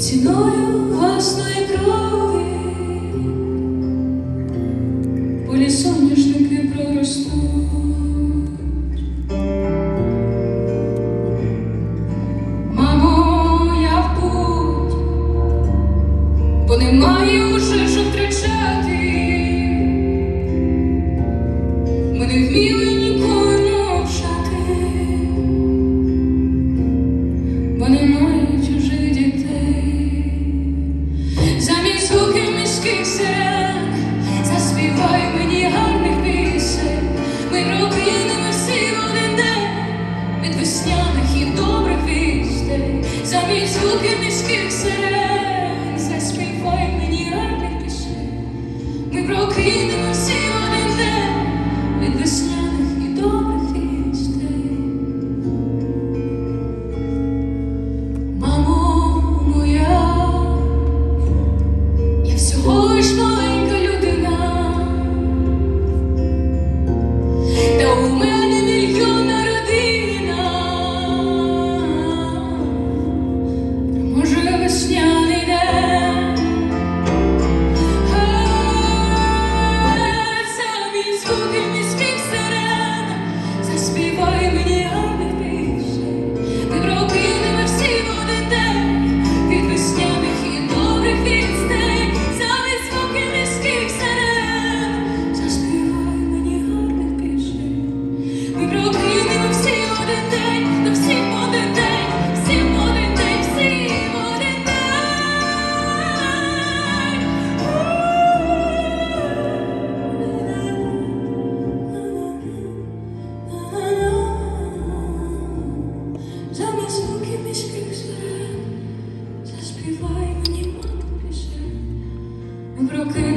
ціною власної крові, полі соняшники проростуть. Мамо, я в путь, бо немає уже що втрачати. Ми не вміли. поганих і добрих істей, замість звуки міських сирен, заспівай мені ради пішли, ми прокинемо.